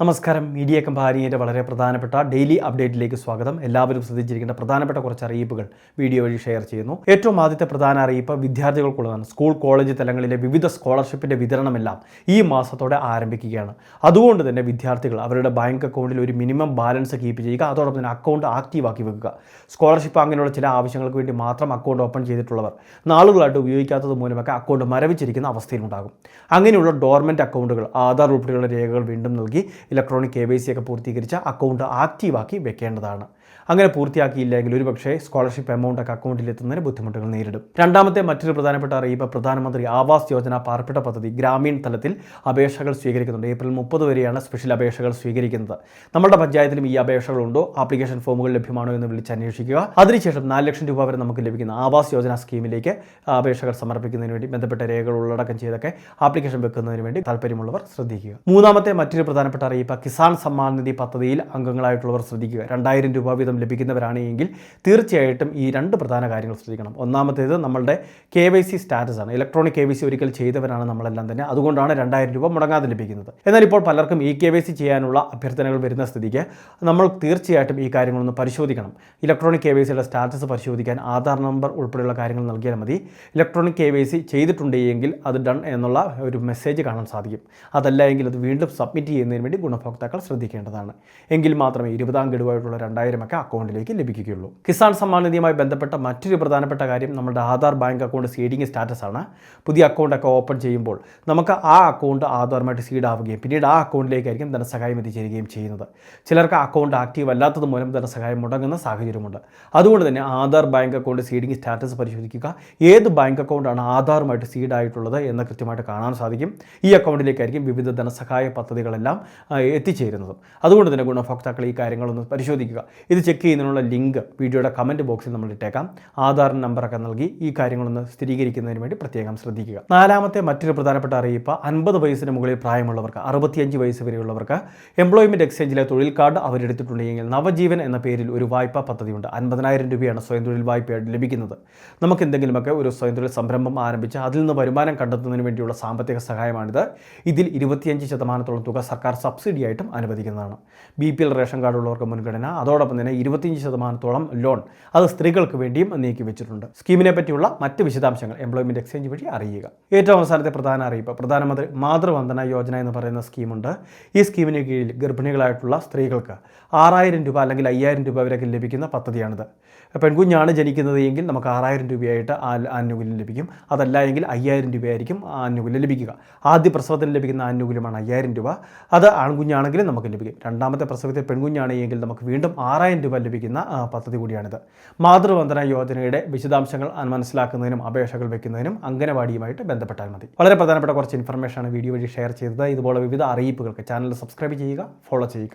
നമസ്കാരം. മീഡിയ കമ്പാനിയുടെ വളരെ പ്രധാനപ്പെട്ട ഡെയിലി അപ്ഡേറ്റിലേക്ക് സ്വാഗതം. എല്ലാവരും ശ്രദ്ധിച്ചിരിക്കേണ്ട പ്രധാനപ്പെട്ട കുറച്ച് അറിയിപ്പുകൾ വീഡിയോ വഴി ഷെയർ ചെയ്യുന്നു. ഏറ്റവും ആദ്യത്തെ പ്രധാന അറിയിപ്പ് വിദ്യാർത്ഥികൾക്കുള്ളതാണ്. സ്കൂൾ കോളേജ് തലങ്ങളിലെ വിവിധ സ്കോളർഷിപ്പിന്റെ വിതരണമെല്ലാം ഈ മാസത്തോടെ ആരംഭിക്കുകയാണ്. അതുകൊണ്ട് തന്നെ വിദ്യാർത്ഥികൾ അവരുടെ ബാങ്ക് അക്കൗണ്ടിൽ ഒരു മിനിമം ബാലൻസ് കീപ്പ് ചെയ്യുക അതോടൊപ്പം തന്നെ അക്കൗണ്ട് ആക്റ്റീവാക്കി വെക്കുക. സ്കോളർഷിപ്പ് അങ്ങനെയുള്ള ചില ആവശ്യങ്ങൾക്ക് വേണ്ടി മാത്രം അക്കൗണ്ട് ഓപ്പൺ ചെയ്തിട്ടുള്ളവർ നാളുകളായിട്ട് ഉപയോഗിക്കാത്തത് മൂലമൊക്കെ അക്കൗണ്ട് മരവിച്ചിരിക്കുന്ന അവസ്ഥയിലുണ്ടാകും. അങ്ങനെയുള്ള ഡോർമെന്റ് അക്കൗണ്ടുകൾ ആധാർ ഉൾപ്പെടെയുള്ള രേഖകൾ വീണ്ടും നൽകി ഇലക്ട്രോണിക് കെ വൈ സി ഒക്കെ പൂർത്തീകരിച്ച അക്കൗണ്ട് ആക്റ്റീവാക്കി വെക്കേണ്ടതാണ്. അങ്ങനെ പൂർത്തിയാക്കിയില്ലെങ്കിൽ ഒരുപക്ഷേ സ്കോളർഷിപ്പ് എമൗണ്ട് ഒക്കെ അക്കൗണ്ടിൽ എത്തുന്നതിന് ബുദ്ധിമുട്ടുകൾ നേരിടും. രണ്ടാമത്തെ മറ്റൊരു പ്രധാനപ്പെട്ട അറിയിപ്പ് പ്രധാനമന്ത്രി ആവാസ് യോജന പാർപ്പിട പദ്ധതി ഗ്രാമീൺ തലത്തിൽ അപേക്ഷകൾ സ്വീകരിക്കുന്നുണ്ട്. ഏപ്രിൽ മുപ്പത് വരെയാണ് സ്പെഷ്യൽ അപേക്ഷകൾ സ്വീകരിക്കുന്നത്. നമ്മുടെ പഞ്ചായത്തിലും ഈ അപേക്ഷകളുണ്ടോ ആപ്ലിക്കേഷൻ ഫോമുകൾ ലഭ്യമാണോ എന്ന് വിളിച്ച് അന്വേഷിക്കുക. അതിനുശേഷം നാല് ലക്ഷം രൂപ വരെ നമുക്ക് ലഭിക്കുന്ന ആവാസ് യോജന സ്കീമിലേക്ക് അപേക്ഷകൾ സമർപ്പിക്കുന്നതിന് വേണ്ടി ബന്ധപ്പെട്ട രേഖകൾ ഉള്ളടക്കം ചെയ്തൊക്കെ ആപ്ലിക്കേഷൻ വെക്കുന്നതിന് വേണ്ടി താല്പര്യമുള്ളവർ ശ്രദ്ധിക്കുക. മൂന്നാമത്തെ മറ്റൊരു പ്രധാനപ്പെട്ട അറിയിപ്പ് കിസാൻ സമ്മാൻ നിധി പദ്ധതിയിൽ അംഗങ്ങളായിട്ടുള്ളവർ ശ്രദ്ധിക്കുക. രണ്ടായിരം രൂപ വീതം ലഭിക്കുന്നവരാണ് എങ്കിൽ തീർച്ചയായിട്ടും ഈ രണ്ട് പ്രധാന കാര്യങ്ങൾ ശ്രദ്ധിക്കണം. ഒന്നാമത്തേത് നമ്മളുടെ കെ വൈ സി സ്റ്റാറ്റസ് ആണ്. ഇലക്ട്രോണിക് കെ വൈ സി ഒരിക്കൽ ചെയ്തവരാണ് നമ്മളെല്ലാം തന്നെ. അതുകൊണ്ടാണ് രണ്ടായിരം രൂപ മുടങ്ങാതെ ലഭിക്കുന്നത്. എന്നാൽ ഇപ്പോൾ പലർക്കും ഇ കെ വൈ സി ചെയ്യാനുള്ള അഭ്യർത്ഥനകൾ വരുന്ന സ്ഥിതിക്ക് നമ്മൾ തീർച്ചയായിട്ടും ഈ കാര്യങ്ങളൊന്ന് പരിശോധിക്കണം. ഇലക്ട്രോണിക് കെ വൈ സിയുടെ സ്റ്റാറ്റസ് പരിശോധിക്കാൻ ആധാർ നമ്പർ ഉൾപ്പെടെയുള്ള കാര്യങ്ങൾ നൽകിയാൽ മതി. ഇലക്ട്രോണിക് കെ വൈ സി ചെയ്തിട്ടുണ്ടെങ്കിൽ അത് ഡൺ എന്നുള്ള ഒരു മെസ്സേജ് കാണാൻ സാധിക്കും. അതല്ല എങ്കിൽ അത് വീണ്ടും സബ്മിറ്റ് ചെയ്യുന്നതിന് വേണ്ടി ഗുണഭോക്താക്കൾ ശ്രദ്ധിക്കേണ്ടതാണ്. എങ്കിൽ മാത്രമേ ഇരുപതാം ഗഡുവായിട്ടുള്ള രണ്ടായിരം ഒക്കെ അക്കൗണ്ടിലേക്ക് ലഭിക്കുകയുള്ളൂ. കിസാൻ സമ്മാൻ നിധിയുമായി ബന്ധപ്പെട്ട മറ്റൊരു പ്രധാനപ്പെട്ട കാര്യം നമ്മുടെ Aadhaar bank account seeding status ആണ്. പുതിയ അക്കൗണ്ട് ഒക്കെ ഓപ്പൺ ചെയ്യുമ്പോൾ നമുക്ക് ആ അക്കൗണ്ട് ആധാറുമായിട്ട് സീഡ് ആവുകയും പിന്നീട് ആ അക്കൗണ്ടിലേക്കായിരിക്കും ധനസഹായം എത്തിച്ചേരുകയും ചെയ്യുന്നത്. ചിലർക്ക് അക്കൗണ്ട് ആക്റ്റീവ് അല്ലാത്തത് മൂലം ധനസഹായം മുടങ്ങുന്ന സാഹചര്യമുണ്ട്. അതുകൊണ്ട് തന്നെ Aadhaar bank account seeding status പരിശോധിക്കുക. ഏത് ബാങ്ക് അക്കൗണ്ടാണ് ആധാറുമായിട്ട് സീഡായിട്ടുള്ളത് എന്ന് കൃത്യമായിട്ട് കാണാൻ സാധിക്കും. ഈ അക്കൗണ്ടിലേക്കായിരിക്കും വിവിധ ധനസഹായ പദ്ധതികളെല്ലാം എത്തിച്ചേരുന്നതും. അതുകൊണ്ട് തന്നെ ഗുണഭോക്താക്കൾ ഈ കാര്യങ്ങളൊന്ന് പരിശോധിക്കുക. ഇത് ചെക്ക് ചെയ്യുന്നതിനുള്ള ലിങ്ക് വീഡിയോയുടെ കമന്റ് ബോക്സിൽ നമ്മൾ ഇട്ടേക്കാം. ആധാർ നമ്പറൊക്കെ നൽകി ഈ കാര്യങ്ങളൊന്ന് സ്ഥിരീകരിക്കുന്നതിന് വേണ്ടി പ്രത്യേകം ശ്രദ്ധിക്കുക. നാലാമത്തെ മറ്റൊരു പ്രധാനപ്പെട്ട അറിയിപ്പ് അൻപത് വയസ്സിന് മുകളിൽ പ്രായമുള്ളവർക്ക് അറുപത്തിയഞ്ച് വയസ്സ് വരെയുള്ളവർക്ക് എംപ്ലോയ്മെന്റ് എക്സ്ചേഞ്ചിലെ തൊഴിൽ കാർഡ് അവരെടുത്തിട്ടുണ്ടെങ്കിൽ നവജീവൻ എന്ന പേരിൽ ഒരു വായ്പാ പദ്ധതിയുണ്ട്. അൻപതിനായിരം രൂപയാണ് സ്വയം തൊഴിൽ വായ്പയായിട്ട് ലഭിക്കുന്നത്. നമുക്ക് എന്തെങ്കിലുമൊക്കെ ഒരു സ്വയം തൊഴിൽ സംരംഭം ആരംഭിച്ച് അതിൽ നിന്ന് വരുമാനം കണ്ടെത്തുന്നതിന് വേണ്ടിയുള്ള സാമ്പത്തിക സഹായമാണിത്. ഇതിൽ ഇരുപത്തിയഞ്ച് ശതമാനത്തോളം തുക സർക്കാർ സബ്സിഡിയായിട്ടും അനുവദിക്കുന്നതാണ്. B P L ration card ഉള്ളവർക്ക് മുൻഗണന അതോടൊപ്പം തന്നെ ഇരുപത്തിയഞ്ച് ശതമാനത്തോളം ലോൺ അത് സ്ത്രീകൾക്ക് വേണ്ടിയും നീക്കി വെച്ചിട്ടുണ്ട്. സ്കീമിനെ പറ്റിയുള്ള മറ്റ് വിശദാംശങ്ങൾ എംപ്ലോയ്മെന്റ് എക്സ്ചേഞ്ച് വഴി അറിയുക. ഏറ്റവും അവസാനത്തെ പ്രധാന അറിയിപ്പ് പ്രധാനമന്ത്രി മാതൃവന്ദന യോജന എന്ന് പറയുന്ന സ്കീമുണ്ട്. ഈ സ്കീമിന് കീഴിൽ ഗർഭിണികളായിട്ടുള്ള സ്ത്രീകൾക്ക് ആറായിരം രൂപ അല്ലെങ്കിൽ അയ്യായിരം രൂപ വരെയൊക്കെ ലഭിക്കുന്ന പദ്ധതിയാണിത്. പെൺകുഞ്ഞാണ് ജനിക്കുന്നത് എങ്കിൽ നമുക്ക് ആറായിരം രൂപയായിട്ട് ആനുകൂല്യം ലഭിക്കും. അതല്ല എങ്കിൽ അയ്യായിരം രൂപയായിരിക്കും ആനുകൂല്യം ലഭിക്കുക. ആദ്യ പ്രസവത്തിന് ലഭിക്കുന്ന ആനുകൂല്യമാണ് അയ്യായിരം രൂപ. അത് ആൺകുഞ്ഞാണെങ്കിലും നമുക്ക് ലഭിക്കും. രണ്ടാമത്തെ പ്രസവത്തെ പെൺകുഞ്ഞാണെങ്കിൽ നമുക്ക് വീണ്ടും ആറായിരം രൂപ ലഭിക്കുന്ന പദ്ധതി കൂടിയാണിത്. മാതൃവന്ദന യോജനയുടെ വിശദാംശങ്ങൾ മനസ്സിലാക്കുന്നതിനും അപേക്ഷകൾ വെക്കുന്നതിനും അംഗനവാടിയുമായിട്ട് ബന്ധപ്പെട്ടാൽ മതി. വളരെ പ്രധാനപ്പെട്ട കുറച്ച് ഇൻഫർമേഷനാണ് വീഡിയോ വഴി ഷെയർ ചെയ്തത്. ഇതുപോലെ വിവിധ അറിയിപ്പുകൾക്ക് ചാനൽ സബ്സ്ക്രൈബ് ചെയ്യുക ഫോളോ ചെയ്യുക.